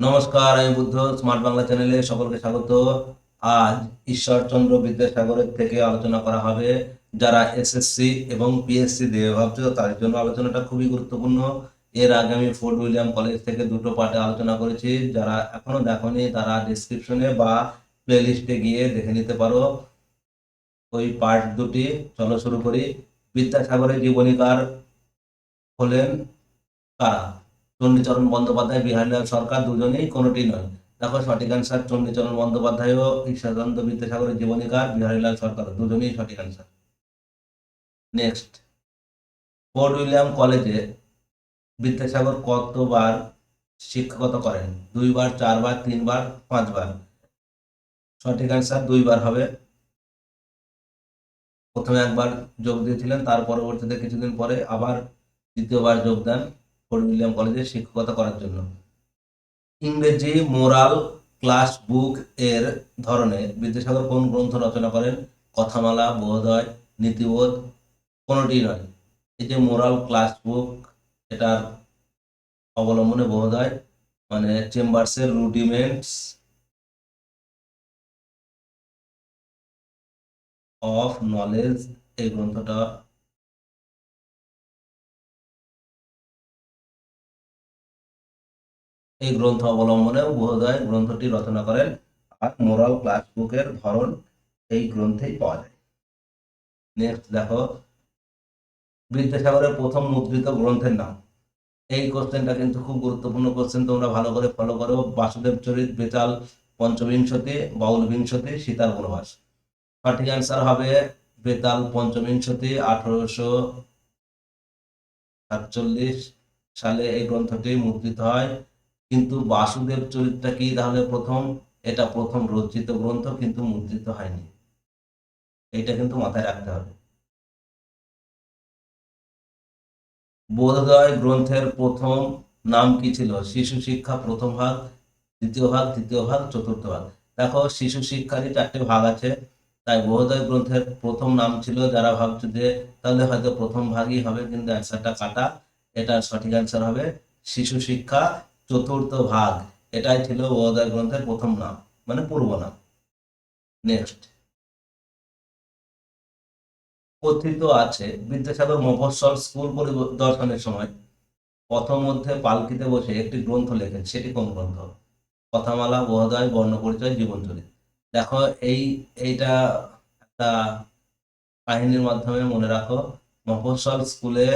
নমস্কার, আমি বুদ্ধ স্মার্ট বাংলা চ্যানেলে সকলকে স্বাগত। আজ ঈশ্বরচন্দ্র বিদ্যাসাগরের থেকে আলোচনা করা হবে, যারা এসএসসি এবং পিএসসি দেবে ভাবছ তাদের জন্য আলোচনাটা খুবই গুরুত্বপূর্ণ। এর আগে আমি ফোর্ট উইলিয়াম কলেজ থেকে দুটো পার্টে আলোচনা করেছি, যারা এখনও দেখোনি, তারা ডিসক্রিপশনে বা প্লেলিস্টে গিয়ে দেখে নিতে পারো। ওই পার্ট দুটি, চলো শুরু করি। বিদ্যাসাগরের জীবনীকার হলেন কারা? চণ্ডীচরণ বন্দ্যোপাধ্যায় বিহারীলাল সরকার দুজনেই কোনোটি নয়। দেখো সঠিক অ্যান্সার চণ্ডীচরণ বন্দ্যোপাধ্যায় ও ঈশ্বরচন্দ্র বিদ্যাসাগরের জীবনীকার বিহারীলাল সরকার, দুজনেই সঠিক অ্যান্সার নেক্সট ফোর্ট উইলিয়াম কলেজে বিদ্যাসাগর কতবার শিক্ষকতা করেন? দুইবার, চারবার, তিনবার, পাঁচবার? সঠিক অ্যান্সার দুইবার হবে। প্রথমে একবার যোগ দিয়েছিলেন, তার পরবর্তীতে কিছুদিন পরে আবার দ্বিতীয়বার যোগ দেন। ফোর্ট উইলিয়াম কলেজে শিক্ষকতা করার জন্য। ইংরেজি, মোরাল, ক্লাস বুক এর ধরনে বিদ্যাসাগর কোন গ্রন্থ রচনা করেন? কথামালা বোধোদয় নীতিবোধ কোনোটি নয়। এই যে মোরাল, ক্লাস বুক, এটার অবলম্বনে বোধোদয় মানে চেম্বার্সের রুডিমেন্টস অফ নলেজ, এই গ্রন্থটা এই গ্রন্থ অবলম্বনে বোধোদয় গ্রন্থটি রচনা করেন আর মোরাল ক্লাস বুকের ধরন এই গ্রন্থেই পাওয়া যায়। নেক্সট দেখো, বিদ্যাসাগরের প্রথম মুদ্রিত গ্রন্থের নাম। এই কোশ্চেনটা কিন্তু খুব গুরুত্বপূর্ণ কোশ্চেন তোমরা ভালো করে ফলো করো। বাসুদেব চরিত, বেতাল পঞ্চবিংশতি বাউল বিংশতি সীতার বনবাস। সঠিক অ্যান্সার হবে বেতাল পঞ্চবিংশতি আঠারোশো সাতচল্লিশ সালে এই গ্রন্থটি মুদ্রিত হয়। কিন্তু বাসুদেব চরিত্রটা কি? তাহলে প্রথম, এটা প্রথম রচিত গ্রন্থ কিন্তু মুদ্রিত হয়নি। এটা কিন্তু মাথায় রাখতে হবে। বোধোদয় গ্রন্থের প্রথম নাম কি ছিল? শিশু শিক্ষা প্রথম ভাগ, দ্বিতীয় ভাগ, তৃতীয় ভাগ, চতুর্থ ভাগ। দেখো, শিশু শিক্ষারই চারটে ভাগ আছে। তাই বোধোদয় গ্রন্থের প্রথম নাম ছিল, যারা ভাবছে যে তাহলে হয়তো প্রথম ভাগই হবে, কিন্তু অ্যান্সারটা কাটা। এটার সঠিক অ্যান্সার হবে, শিশু শিক্ষা চতুর্থ ভাগ, এটাই ছিল বোধোদয় গ্রন্থের প্রথম নাম মানে পূর্ব নাম। নেক্সট কথিত আছে, বিদ্যাসাগর মফস্বল স্কুল পরিদর্শনের সময় পথমধ্যে পালকিতে বসে একটি গ্রন্থ লেখেন, সেটি কোন গ্রন্থ? কথামালা বোধোদয় বর্ণ পরিচয় জীবন চরিত দেখো, এই, এইটা একটা কাহিনীর মাধ্যমে মনে রাখো, মফস্বল স্কুলে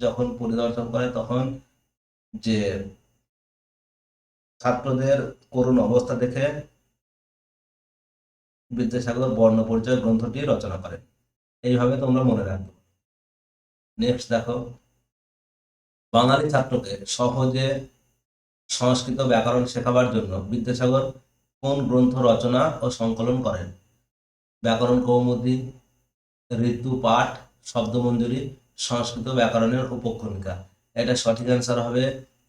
যখন পরিদর্শন করে তখন যে ছাত্রদের করুণ অবস্থা দেখে বিদ্যাসাগর বর্ণ পরিচয় গ্রন্থটি রচনা করেন। এইভাবে তোমরা মনে রাখবে। নেক্সট দেখো। বাঙালি ছাত্রকে সহজে সংস্কৃত ব্যাকরণ শেখাবার জন্য বিদ্যাসাগর কোন গ্রন্থ রচনা ও সংকলন করেন? ব্যাকরণ কৌমুদী, ঋতু পাঠ, শব্দমঞ্জুরি, সংস্কৃত ব্যাকরণের উপক্রমিকা। এটা সঠিক অ্যান্সার হবে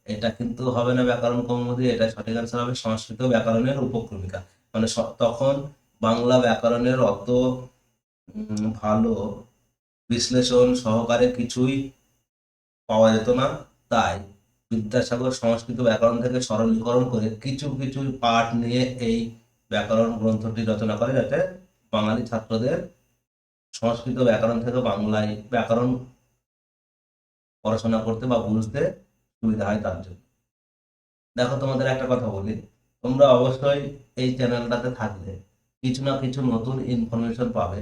এটা কিন্তু হবে না ব্যাকরণ কৌমুদী এটা সঠিক অ্যান্সার হবে সংস্কৃত ব্যাকরণের উপক্রমিকা। মানে তখন বাংলা ব্যাকরণের অত ভালো বিশ্লেষণ সহকারে কিছুই পাওয়া যেত না। তাই বিদ্যাসাগর সংস্কৃত ব্যাকরণ থেকে সরলীকরণ করে কিছু কিছু পাঠ নিয়ে এই ব্যাকরণ গ্রন্থটি রচনা করে যাতে বাঙালি ছাত্রদের সংস্কৃত ব্যাকরণ থেকে বাংলায় ব্যাকরণ পড়াশোনা করতে বা বুঝতে সুবিধা হয় তার জন্য। দেখো তোমাদের একটা কথা বলি, তোমরা অবশ্যই এই চ্যানেলটাতে থাকলে কিছু না কিছু নতুন ইনফরমেশন পাবে।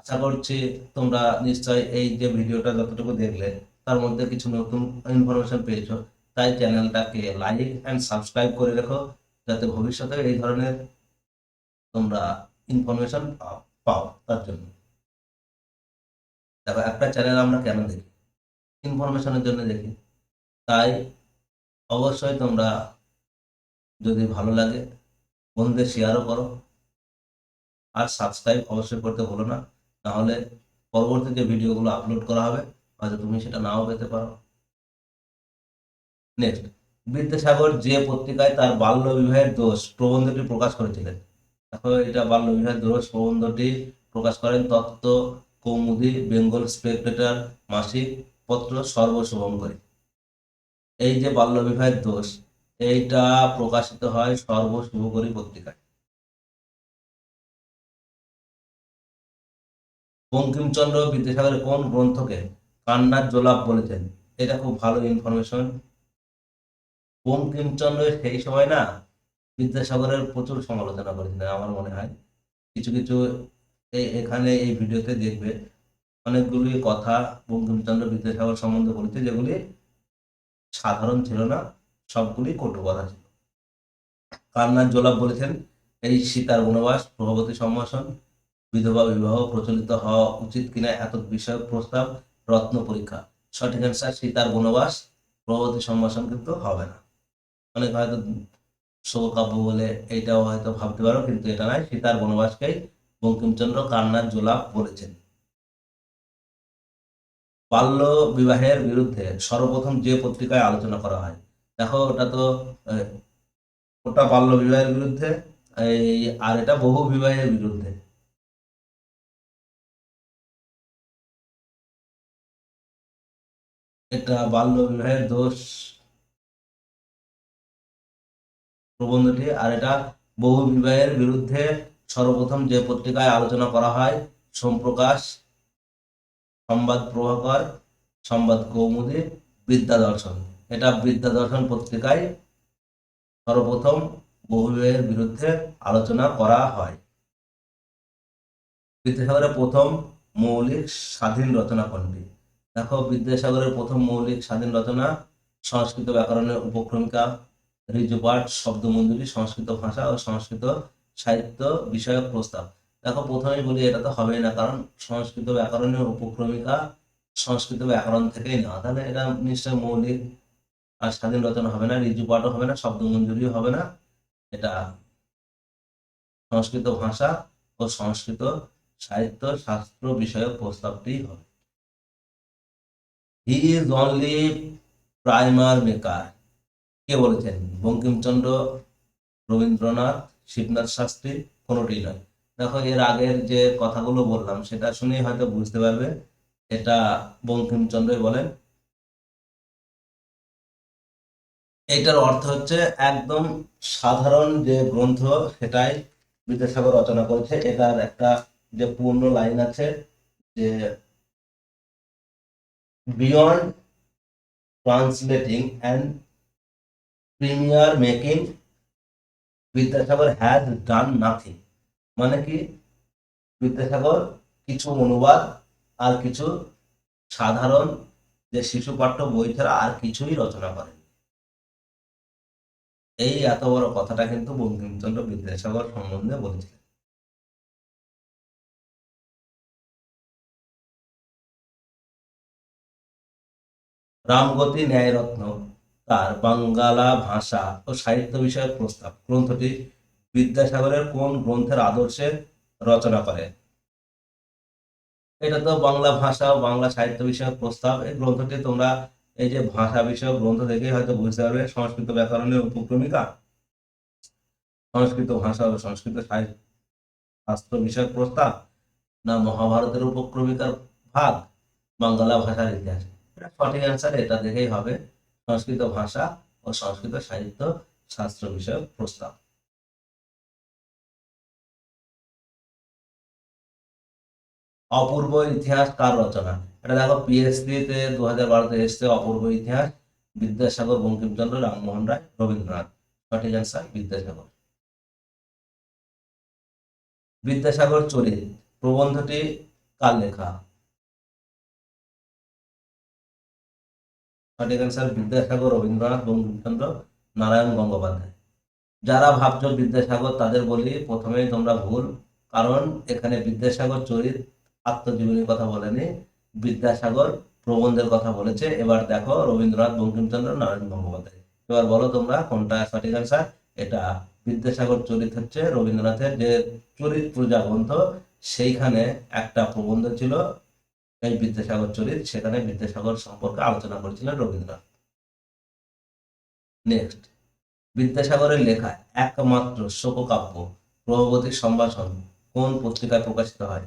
আশা করছি তোমরা নিশ্চয় এই যে ভিডিওটা যতটুকু দেখলে, তার মধ্যে কিছু নতুন ইনফরমেশন পেয়েছ। তাই চ্যানেলটাকে লাইক অ্যান্ড সাবস্ক্রাইব করে রেখো, যাতে ভবিষ্যতে এই ধরনের তোমরা ইনফরমেশন পাও তার জন্য। দেখো, একটা চ্যানেল আমরা কেন দেখি? ইনফরমেশনের জন্য দেখি। তাই অবশ্যই তোমরা যদি ভালো লাগে বন্ধুদের শেয়ারও করো। আর সাবস্ক্রাইব অবশ্যই করতে ভুলো না, নাহলে পরবর্তী যে ভিডিওগুলো আপলোড করা হবে, হয়তো তুমি সেটা নাও পেতে পারো। নেক্সট বিদ্যাসাগর যে পত্রিকায় তার বাল্য বিবাহের দোষ প্রবন্ধটি প্রকাশ করেছিলেন। দেখো, এটা বাল্য বিবাহের দোষ, প্রবন্ধটি প্রকাশ করেন তত্ত্ব, কৌমুদি, বেঙ্গল স্পেক্টেটর মাসিক পত্র সর্বশুভঙ্করী এই যে বাল্য বিবাহের দোষ, এইটা প্রকাশিত হয় সর্বশুভকরী পত্রিকায়। বঙ্কিমচন্দ্র বিদ্যাসাগরের কোন গ্রন্থকে কান্নার জোলাপ বলেছেন? এটা খুব ভালো ইনফরমেশন বঙ্কিমচন্দ্র সেই সময় না বিদ্যাসাগরের প্রচুর সমালোচনা করেছিলেন, আমার মনে হয়। কিছু কিছু এই এখানে এই ভিডিওতে দেখবে। অনেকগুলি কথা বঙ্কিমচন্দ্র বিদ্যাসাগর সম্বন্ধে বলেছে, যেগুলি সাধারণ ছিল না সবগুলি কটু কথা ছিল কান্নার জোলাপ বলেছেন, এই সীতার বনবাস, প্রভাবতী সম্ভাষণ, বিধবা বিবাহ প্রচলিত হওয়া উচিত কিনা এত বিষয়ক প্রস্তাব, রত্ন পরীক্ষা। সঠিক অ্যান্সার সীতার বনবাস, প্রভাবতী সম্ভাষণ কিন্তু হবে না। অনেক হয়তো শোকাব্য বলে এইটাও হয়তো ভাবতে পারো, কিন্তু এটা নয়, সীতার বনবাসকেই বঙ্কিমচন্দ্র কান্নার জোলাপ বলেছেন। বাল্য বিবাহের বিরুদ্ধে সর্বপ্রথম যে পত্রিকায় আলোচনা করা হয়। দেখো, ওটা তো ওটা বাল্য বিবাহের বিরুদ্ধে, এই, আর এটা বহু বিবাহের বিরুদ্ধে। এটা বাল্য বিবাহের দোষ প্রবন্ধটি, আর এটা বহু বিবাহের বিরুদ্ধে সর্বপ্রথম যে পত্রিকায় আলোচনা করা হয়, সোমপ্রকাশ সংবাদ প্রভাকর, সংবাদ কৌমুদী, বিদ্যা দর্শন। এটা বিদ্যা দর্শন পত্রিকায় সর্বপ্রথম বহু বিবাহের বিরুদ্ধে আলোচনা করা হয়। বিদ্যাসাগরের প্রথম মৌলিক স্বাধীন রচনা কোনটি? দেখো, বিদ্যাসাগরের প্রথম মৌলিক স্বাধীন রচনা সংস্কৃত ব্যাকরণের উপক্রমিকা ঋজুপাঠ শব্দমঞ্জুরি, সংস্কৃত ভাষা ও সংস্কৃত সাহিত্য বিষয়ক প্রস্তাব। দেখো প্রথমেই বলি, এটা তো হবেই না, কারণ সংস্কৃত ব্যাকরণের উপক্রমিকা সংস্কৃত ব্যাকরণ থেকেই না। তাহলে এটা নিশ্চয় মৌলিক আর স্বাধীন রচনা হবে না ঋজুপাঠও হবে না শব্দমঞ্জুরিও হবে না। এটা সংস্কৃত ভাষা ও সংস্কৃত সাহিত্য শাস্ত্র বিষয়ক প্রস্তাবটি হবে। He is only primer maker কে বলেছেন? বঙ্কিমচন্দ্র, রবীন্দ্রনাথ, শিবনাথ শাস্ত্রী কোনোটি নয়। দেখো, এর আগের যে কথাগুলো বললাম, সেটা শুনেই হয়তো বুঝতে পারবে। এটা বঙ্কিমচন্দ্রই বলেন। এটার অর্থ হচ্ছে, একদম সাধারণ যে গ্রন্থ, সেটাই বিদ্যাসাগর রচনা করেছে। এটার একটা যে পূর্ণ লাইন আছে, যে beyond translating and primer making, Vidyasagar has done nothing. মানে কি? বিদ্যাসাগর কিছু অনুবাদ আর কিছু সাধারণ যে শিশু পাঠ্য বই ছাড়া আর কিছুই রচনা করেন এই এত বড় কথাটা কিন্তু বঙ্কিমচন্দ্র বিদ্যাসাগর সম্বন্ধে বলেছিলেন। রামগতি ন্যায়রত্ন তার বাঙ্গালা ভাষা ও সাহিত্য বিষয়ক প্রস্তাব, গ্রন্থটি বিদ্যাসাগরের কোন গ্রন্থের আদর্শে রচনা করে? এটা তো বাংলা ভাষা ও বাংলা সাহিত্য বিষয়ক প্রস্তাব। এই গ্রন্থটি তোমরা এই যে ভাষা বিষয়ক গ্রন্থ থেকে হয়তো বুঝতে পারবে। সংস্কৃত ব্যাকরণের উপক্রমিকা। সংস্কৃত ভাষা ও সংস্কৃত সাহিত্য শাস্ত্র বিষয়ক প্রস্তাব না মহাভারতের উপক্রমিকার ভাগ বাংলা ভাষার ইতিহাস? এটা সঠিক অ্যান্সার এটা দেখেই হবে। সংস্কৃত ভাষা ও সংস্কৃত সাহিত্য শাস্ত্র বিষয়ক প্রস্তাব। অপূর্ব ইতিহাস কার রচনা? এটা দেখো পিএইচডি তে দু হাজার বারোতে এসছে অপূর্ব ইতিহাস, বিদ্যাসাগর, বঙ্কিমচন্দ্র, রামমোহন রায়, রবীন্দ্রনাথ। সঠিক অ্যান্সার বিদ্যাসাগর। বিদ্যাসাগর চরিত, প্রবন্ধটি কার লেখা? সঠিক অ্যান্সার বিদ্যাসাগর, রবীন্দ্রনাথ, বঙ্কিমচন্দ্র, নারায়ণ গঙ্গোপাধ্যায়। যারা ভাবছ বিদ্যাসাগর, তাদের বলি, প্রথমেই তোমরা ভুল, কারণ এখানে বিদ্যাসাগর চরিত আত্মজীবনীর কথা বলেনি, বিদ্যাসাগর প্রবন্ধের কথা বলেছে। এবার দেখো রবীন্দ্রনাথ বঙ্কিমচন্দ্র নারায়ণ গঙ্গোপাধ্যায়। এবার বলো তোমরা কোনটা সঠিক অ্যান্সার এটা বিদ্যাসাগর চরিত হচ্ছে রবীন্দ্রনাথের যে চরিত পূজা গ্রন্থ, সেইখানে একটা প্রবন্ধ ছিল এই বিদ্যাসাগর চরিত। সেখানে বিদ্যাসাগর সম্পর্কে আলোচনা করেছিলেন রবীন্দ্রনাথ। নেক্সট বিদ্যাসাগরের লেখা একমাত্র শোককাব্য প্রভাবতী সম্ভাষণ কোন পত্রিকায় প্রকাশিত হয়?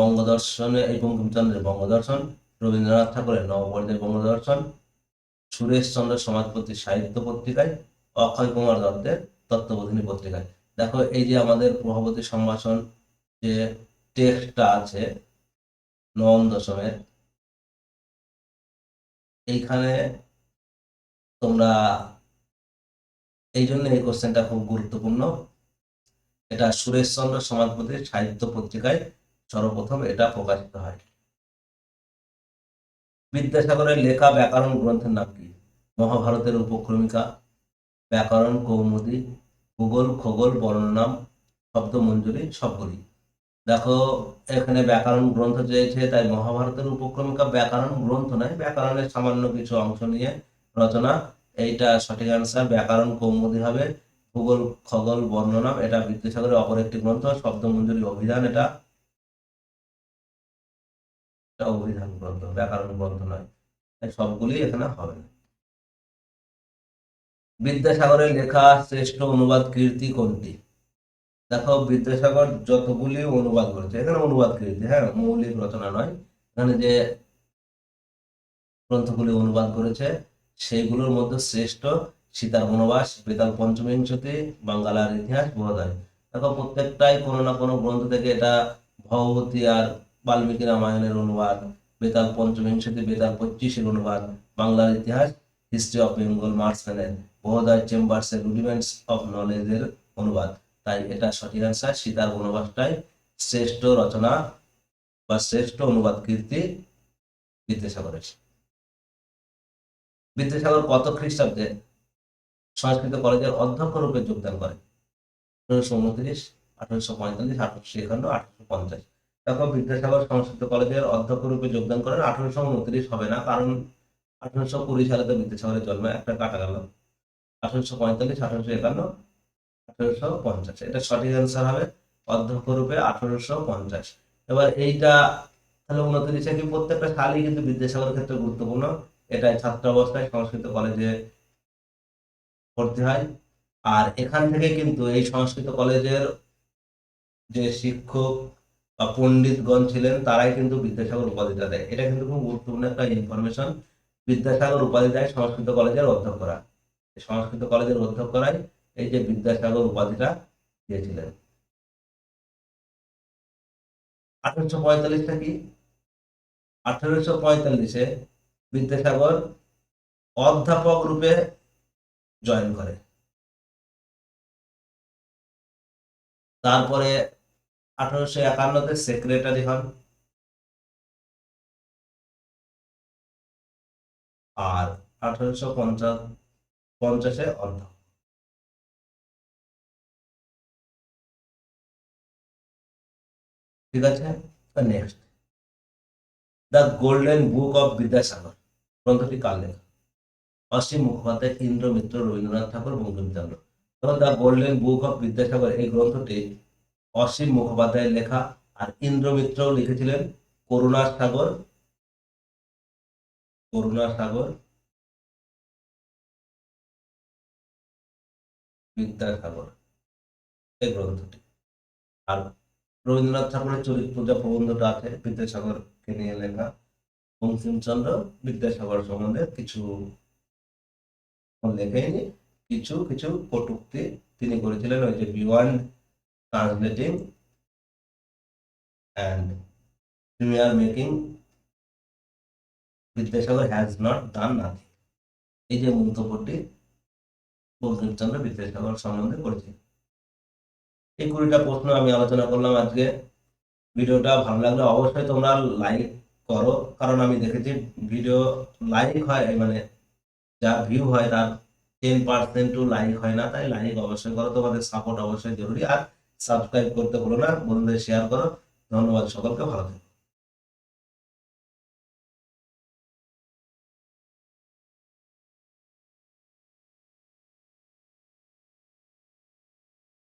বঙ্গদর্শনে এই বঙ্কিমচন্দ্রের বঙ্গদর্শন, রবীন্দ্রনাথ ঠাকুরের নববর্ষের বঙ্গদর্শন সুরেশচন্দ্র সমাজপতি সাহিত্য পত্রিকায়, অক্ষয় কুমার দত্তের তত্ত্ববোধিনী পত্রিকায়। দেখো, এই যে আমাদের প্রভাবতী সম্ভাষণ, যে টেক্সটটা আছে নবম দশমের, এইখানে তোমরা এই জন্য এই কোশ্চেনটা খুব গুরুত্বপূর্ণ। এটা সুরেশচন্দ্র সমাজপতির সাহিত্য পত্রিকায় সর্বপ্রথম এটা প্রকাশিত হয়। বিদ্যাসাগরের লেখা ব্যাকরণ গ্রন্থের নাম কি? মহাভারতের উপক্রমিকা, ব্যাকরণ, কৌমুদী, ভূগোল, খগোল, বর্ণনাম শব্দ মঞ্জুরি সবগুলি। দেখো, এখানে ব্যাকরণ গ্রন্থ চেয়েছে, তাই মহাভারতের উপক্রমিকা ব্যাকরণ গ্রন্থ নয়, ব্যাকরণের সামান্য কিছু অংশ নিয়ে রচনা। এইটা সঠিক অ্যান্সার ব্যাকরণ, কৌমুদী হবে, ভূগোল, খগোল, বর্ণনাম, এটা বিদ্যাসাগরের অপর একটি গ্রন্থ শব্দ মঞ্জুরি অভিধান এটা। অভিধান গ্রন্থ ব্যাকরণ গ্রন্থ নয়। তাই সবগুলি এখানে হবে। না বিদ্যাসাগরের লেখা শ্রেষ্ঠ অনুবাদ কীর্তি কোনটি? দেখো, বিদ্যাসাগর যতগুলি অনুবাদ করেছে, এখানে অনুবাদ কীর্তি হ্যাঁ মৌলিক রচনা নয়। এখানে যে গ্রন্থগুলি অনুবাদ করেছে, সেইগুলোর মধ্যে শ্রেষ্ঠ সীতার বনবাস, বেতাল পঞ্চবিংশতি বাঙ্গালার ইতিহাস, বোধহয়। দেখো, প্রত্যেকটাই কোনো না কোনো গ্রন্থ থেকে এটা ভগবতী আর বাল্মীকি রামায়ণের অনুবাদ, বেতাল পঞ্চবিংশতি বেতাল পঁচিশের অনুবাদ, বাংলার ইতিহাস হিস্ট্রি অফ বেঙ্গল মার্সম্যানের বোধহয় চেম্বার্সের রুডিমেন্টস অফ নলেজের অনুবাদ। তাই এটা সঠিক অ্যান্সার সীতার বনবাসটাই শ্রেষ্ঠ রচনা বা শ্রেষ্ঠ অনুবাদ কীর্তি বিদ্যাসাগরের। বিদ্যাসাগর কত খ্রিস্টাব্দে সংস্কৃত কলেজের অধ্যক্ষ রূপে যোগদান করে আঠারোশো উনত্রিশ, আঠারোশো পঁয়তাল্লিশ, আঠারোশো একান্ন, আঠারোশো পঞ্চাশ। তখন বিদ্যাসাগর সংস্কৃত কলেজের অধ্যক্ষ রূপে যোগদান করেন। আঠারোশো উনত্রিশ হবে না, কারণ আঠারোশো কুড়ি সালে তো বিদ্যাসাগরের জন্ম, একটা কাটা গেল। আঠারোশো পঁয়তাল্লিশ, আঠারোশো একান্ন, আঠারোশো পঞ্চাশ। এটা সঠিক অ্যান্সার হবে অধ্যক্ষ রূপে আঠারোশো পঞ্চাশ। এবার এইটা তাহলে উনত্রিশে কি প্রত্যেকটা সালই কিন্তু বিদ্যাসাগরের ক্ষেত্রে গুরুত্বপূর্ণ? এটাই ছাত্রাবস্থায় সংস্কৃত কলেজে ভর্তি হয়। আর এখান থেকে কিন্তু এই সংস্কৃত কলেজের যে শিক্ষক পণ্ডিতগণ ছিলেন, তারাই কিন্তু বিদ্যাসাগর উপাধিটা দেয়। এটা কিন্তু খুব গুরুত্বপূর্ণ একটা ইনফরমেশন বিদ্যাসাগর উপাধি দেয় সংস্কৃত কলেজের অধ্যক্ষরা সংস্কৃত কলেজের অধ্যক্ষরাই এই যে বিদ্যাসাগর উপাধিটা দিয়েছিলেন। আঠারোশো পঁয়তাল্লিশটা কি? আঠারোশো পঁয়তাল্লিশে বিদ্যাসাগর অধ্যাপক রূপে জয়েন করে। তারপরে আঠারোশো একান্নতে সেক্রেটারি হন। আর আঠারোশো পঞ্চাশ, পঞ্চাশে অধ্যাপক ঠিক আছে next the golden book of Vidyasagar গ্রন্থটি কার লেখা? Asim Mukhopadhyay Indra Mitra Rabindranath Thakur Bankimchandra the golden book of Vidyasagar এই গ্রন্থটি অসীম মুখোপাধ্যায়ের লেখা আর ইন্দ্র মিত্রও লিখেছিলেন করুণা সাগর। করুণা সাগর। বিদ্যাসাগর এই গ্রন্থটি। আর রবীন্দ্রনাথ ঠাকুরের চরিত্র যা প্রবন্ধটা আছে বিদ্যাসাগরকে নিয়ে লেখা। বঙ্কিমচন্দ্র বিদ্যাসাগর সম্বন্ধে কিছু লেখেনি কিছু কিছু কটুক্তি তিনি করেছিলেন ওই যে beyond translating and primer making Vidyasagar has not done nothing এই যে মন্তব্যটি বঙ্কিমচন্দ্র বিদ্যাসাগর সম্বন্ধে করেছে এই কুড়িটা প্রশ্ন আমি আলোচনা করলাম আজকে। ভিডিওটা ভালো লাগলে অবশ্যই তোমরা লাইক করো, কারণ আমি দেখেছি ভিডিও লাইক হয় মানে যা ভিউ হয় তার টেন পার্সেন্টও লাইক হয় না, তাই লাইক অবশ্যই করো। তোমাদের সাপোর্ট অবশ্যই জরুরি। আর সাবস্ক্রাইব করতে ভুলো না বন্ধুদের শেয়ার করো। ধন্যবাদ সকলকে ভালো থেকো।